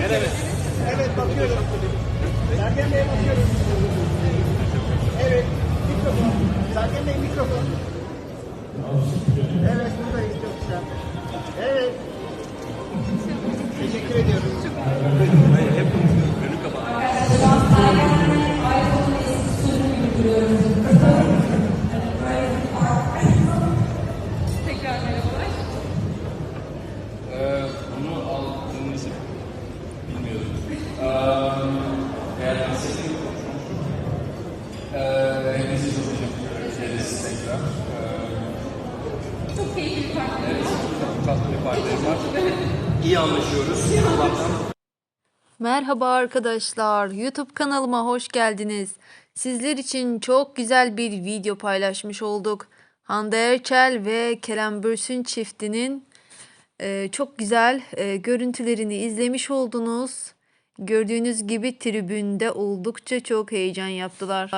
Evet. Evet bakıyorum. Sergen Bey'e bakıyorum. Evet. Mikrofon. Sergen Bey mikrofon. Evet buradayız çok güzel. Evet. Teşekkür ediyorum. Tekrar Ee, hepinizi çok teşekkür ederiz tekrar. Ee, Çok keyifli bir parti. evet, çok tatlı bir partimiz var. İyi anlaşıyoruz. Allah'tan Merhaba arkadaşlar. YouTube kanalıma hoş geldiniz. Sizler için çok güzel bir video paylaşmış olduk. Hande Erçel ve Kerem Bürsin çiftinin e, çok güzel e, görüntülerini izlemiş oldunuz. Gördüğünüz gibi tribünde oldukça çok heyecan yaptılar.